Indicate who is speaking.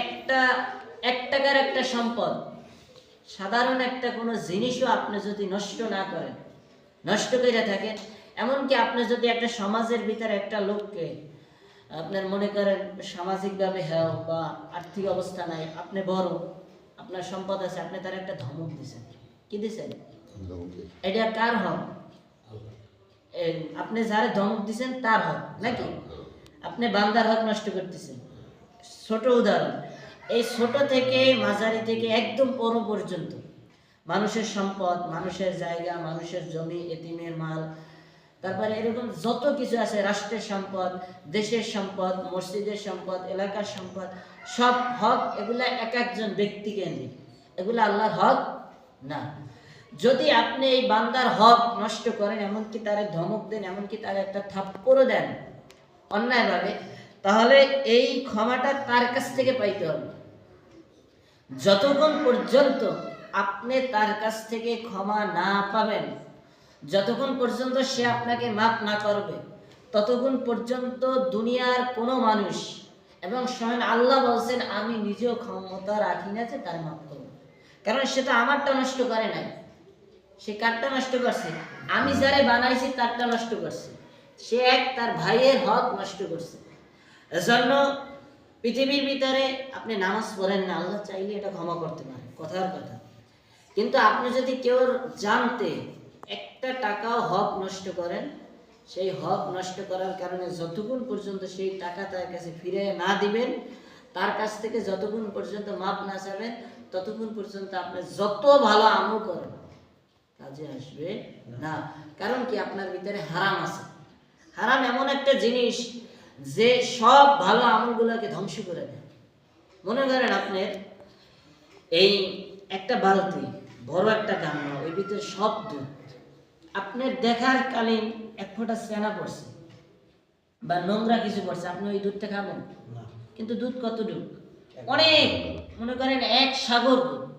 Speaker 1: একটা এক টাকার একটা সম্পদ। সাধারণ একটা কোনো জিনিসও আপনি যদি নষ্ট না করেন নষ্ট করে থাকেন এমনকি আপনি যদি একটা সমাজের ভিতরে একটা লোককে আপনার মনে করেন সামাজিকভাবে হ্যাঁ বা আর্থিক অবস্থা নাই আপনি বড় আপনার সম্পদ আছে আপনি তার একটা ধমক দিছেন। কি দিছেন? এটা কার হক? আপনি যারা ধমক দিছেন তার হক নাকি? আপনি বান্দার হক নষ্ট করতেছেন। ছোট উদাহরণ। এই ছোট থেকে মাঝারি থেকে একদম বড় পর্যন্ত মানুষের সম্পদ, মানুষের জায়গা, মানুষের জমি, এতিমের মাল, তারপরে এরকম যত কিছু আছে, রাষ্ট্রের সম্পদ, দেশের সম্পদ, মসজিদের সম্পদ, এলাকার সম্পদ, সব হক এগুলা এক একজন ব্যক্তি কেন্দ্রিক এগুলো আল্লাহর হক না। যদি আপনি এই বান্দার হক নষ্ট করেন, এমনকি তারে ধমক দেন, এমনকি তার একটা থাপ্পড়ও দেন, অন্যায়ভাবে তাহলে এই ক্ষমাটা তার কাছ থেকে পাইতে হবে। যতক্ষণ পর্যন্ত আপনি তার কাছ থেকে ক্ষমা না পাবেন, যতক্ষণ পর্যন্ত সে আপনাকে মাফ না করবে, ততক্ষণ পর্যন্ত দুনিয়ার কোনো মানুষ এবং স্বয়ং আল্লাহ বলছেন, আমি নিজেও ক্ষমতা রাখি না যে তার মাফ করব। কারণ সেটা আমারটা নষ্ট করে নাই। সে কারটা নষ্ট করছে? আমি যারে বানাইছি তারটা নষ্ট করছে। সে এক তার ভাইয়ের হক নষ্ট করছে। এজন্য পৃথিবীর ভিতরে আপনি নামাজ পড়েন না, আল্লাহ চাইলে এটা ক্ষমা করতে পারে কথার কথা। কিন্তু আপনি যদি কেউ জানতে একটা টাকাও হক নষ্ট করেন, সেই হক নষ্ট করার কারণে যতক্ষণ পর্যন্ত সেই টাকা তার কাছে ফিরে না দিবেন, তার কাছ থেকে যতক্ষণ পর্যন্ত মাপ না চাবেন, ততক্ষণ পর্যন্ত আপনি যত ভালো আমল করেন, কাজে আসবে না। কারণ কি? আপনার ভিতরে হারাম আছে। হারাম এমন একটা জিনিস যে সব ভালো আমলগুলোকে ধ্বংস করে দেয়। মনে করেন আপনার এই একটা বালতি বড় একটা গামলা ওই ভিতরে সব দুধ। আপনার দেখার কালীন এক ফোঁটা সেনা পড়ছে বা নোংরা কিছু পড়ছে আপনি ওই দুধটা খাবেন? কিন্তু দুধ কত দুধ অনেক। মনে করেন এক সাগর দুধ।